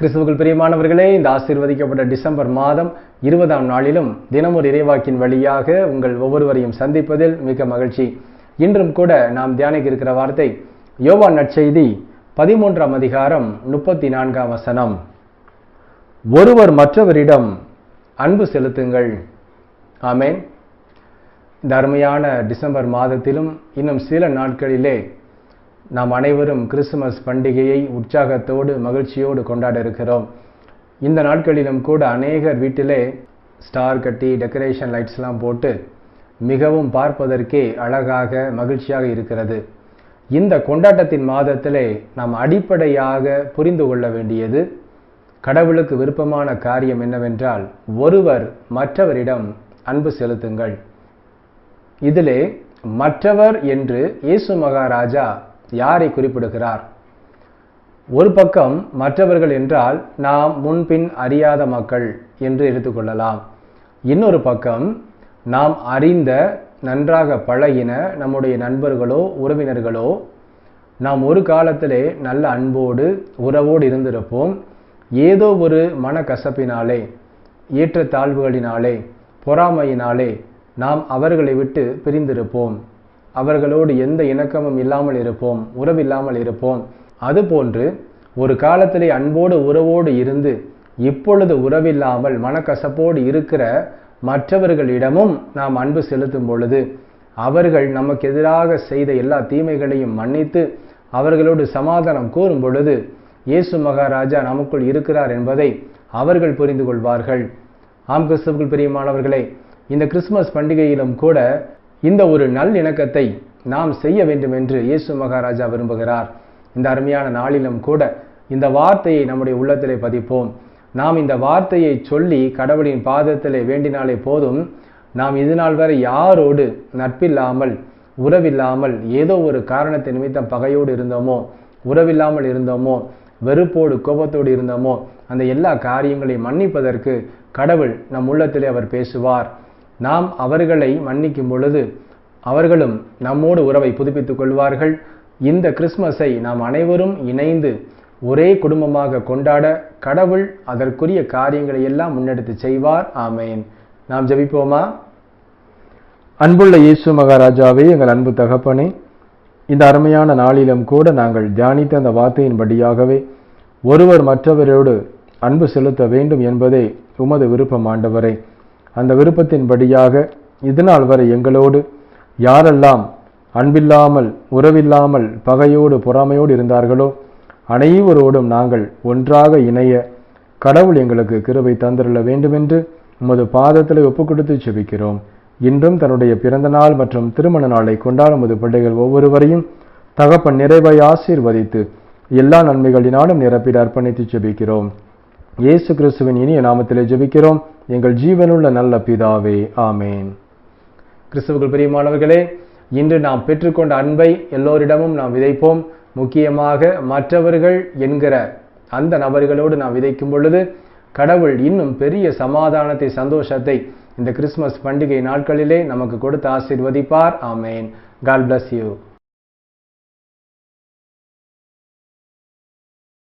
கிறிஸ்துவுக்குள் பிரியமானவர்களே இந்த ஆசீர்வதிக்கப்பட்ட டிசம்பர் மாதம் இருபதாம் நாளிலும் தினமொரு இறைவாக்கின் வழியாக உங்கள் ஒவ்வொருவரையும் சந்திப்பதில் மிக மகிழ்ச்சி. இன்றும் கூட நாம் தியானிக்க இருக்கிற வார்த்தை யோவான் நற்செய்தி பதிமூன்றாம் அதிகாரம் முப்பத்தி நான்காம் வசனம். ஒருவர் மற்றவரிடம் அன்பு செலுத்துங்கள். ஆமேன். இந்த அருமையான டிசம்பர் மாதத்திலும் இன்னும் சில நாட்களிலே நாம் அனைவரும் கிறிஸ்துமஸ் பண்டிகையை உற்சாகத்தோடு மகிழ்ச்சியோடு கொண்டாட இருக்கிறோம். இந்த நாட்களிலும் கூட அநேகர் வீட்டிலே ஸ்டார் கட்டி டெக்கரேஷன் லைட்ஸ்லாம் போட்டு மிகவும் பார்ப்பதற்கே அழகாக மகிழ்ச்சியாக இருக்கிறது. இந்த கொண்டாட்டத்தின் மாதத்திலே நாம் அடிப்படையாக புரிந்து கொள்ள வேண்டியது கடவுளுக்கு விருப்பமான காரியம் என்னவென்றால் ஒருவர் மற்றவரிடம் அன்பு செலுத்துங்கள். இதிலே மற்றவர் என்று இயேசு மகாராஜா யாரை குறிப்பிடுகிறார்? ஒரு பக்கம் மற்றவர்கள் என்றால் நாம் முன்பின் அறியாத மக்கள் என்று எடுத்துக்கொள்ளலாம் இன்னொரு பக்கம் நாம் அறிந்த நன்றாக பழகின நம்முடைய நண்பர்களோ உறவினர்களோ நாம் ஒரு காலத்திலே நல்ல அன்போடு உறவோடு இருந்திருப்போம். ஏதோ ஒரு மனக்கசப்பினாலே ஏற்றத்தாழ்வுகளினாலே பொறாமையினாலே நாம் அவர்களை விட்டு பிரிந்திருப்போம். அவர்களோடு எந்த இணக்கமும் இல்லாமல் இருப்போம் உறவில்லாமல் இருப்போம். அதுபோன்று ஒரு காலத்திலே அன்போடு உறவோடு இருந்து இப்பொழுது உறவில்லாமல் மனக்கசப்போடு இருக்கிற மற்றவர்களிடமும் நாம் அன்பு செலுத்தும் பொழுது அவர்கள் நமக்கு எதிராக செய்த எல்லா தீமைகளையும் மன்னித்து அவர்களோடு சமாதானம் கூறும் பொழுது இயேசு மகாராஜா நமக்குள் இருக்கிறார் என்பதை அவர்கள் புரிந்து கொள்வார்கள். ஆம் கிறிஸ்தவர்கள் பிரியமானவர்களே இந்த கிறிஸ்துமஸ் பண்டிகையிலும் கூட இந்த ஒரு நல்லிணக்கத்தை நாம் செய்ய வேண்டும் என்று இயேசு மகாராஜா விரும்புகிறார். இந்த அருமையான நாளிலும் கூட இந்த வார்த்தையை நம்முடைய உள்ளத்திலே பதிப்போம். நாம் இந்த வார்த்தையை சொல்லி கடவுளின் பாதத்திலே வேண்டினாலே போதும். நாம் இது நாள் வரை யாரோடு நட்பில்லாமல் உறவில்லாமல் ஏதோ ஒரு காரணத்தை நிமித்தம் பகையோடு இருந்தோமோ உறவில்லாமல் இருந்தோமோ வெறுப்போடு கோபத்தோடு இருந்தோமோ அந்த எல்லா காரியங்களையும் மன்னிப்பதற்கு கடவுள் நம் உள்ளத்திலே அவர் பேசுவார். நாம் அவர்களை மன்னிக்கும் பொழுது அவர்களும் நம்மோடு உறவை புதுப்பித்துக் கொள்வார்கள். இந்த கிறிஸ்மஸை நாம் அனைவரும் இணைந்து ஒரே குடும்பமாக கொண்டாட கடவுள் அதற்குரிய காரியங்களை எல்லாம் முன்னெடுத்து செய்வார். ஆமேன். நாம் ஜெபிப்போமா? அன்புள்ள இயேசு மகாராஜாவே எங்கள் அன்பு தகப்பனே இந்த அருமையான நாளிலும் கூட நாங்கள் தியானித்த அந்த வார்த்தையின்படியாகவே ஒருவர் மற்றவரோடு அன்பு செலுத்த வேண்டும் என்பதே உமது விருப்பம் ஆண்டவரே. அந்த விருப்பத்தின்படியாக இதுநாள் வரை எங்களோடு யாரெல்லாம் அன்பில்லாமல் உறவில்லாமல் பகையோடு பொறாமையோடு இருந்தார்களோ அனைவரோடும் நாங்கள் ஒன்றாக இணைய கடவுள் எங்களுக்கு கிருபை தந்திருள்ள வேண்டுமென்று உமது பாதத்தில் ஒப்புக் கொடுத்து செபிக்கிறோம். இன்றும் தன்னுடைய பிறந்த நாள் மற்றும் திருமண நாளை கொண்டாடும் உமது பிள்ளைகள் ஒவ்வொருவரையும் தகப்பன் நிறைவை ஆசீர்வதித்து எல்லா நன்மைகளினாலும் நிரப்பிட அர்ப்பணித்து செபிக்கிறோம். இயேசு கிறிஸ்துவின் இனிய நாமத்திலே ஜெபிக்கிறோம். எங்கள் ஜீவனுள்ள நல்ல பிதாவே ஆமேன். கிறிஸ்துவுக்குள் பிரியமானவர்களே இன்று நாம் பெற்றுக்கொண்ட அன்பை எல்லோரிடமும் நாம் விதைப்போம். முக்கியமாக மற்றவர்கள் என்கிற அந்த நபர்களோடு நாம் விதைக்கும் பொழுது கடவுள் இன்னும் பெரிய சமாதானத்தை சந்தோஷத்தை இந்த கிறிஸ்துமஸ் பண்டிகை நாட்களிலே நமக்கு கொடுத்து ஆசீர்வதிப்பார். ஆமேன். God bless you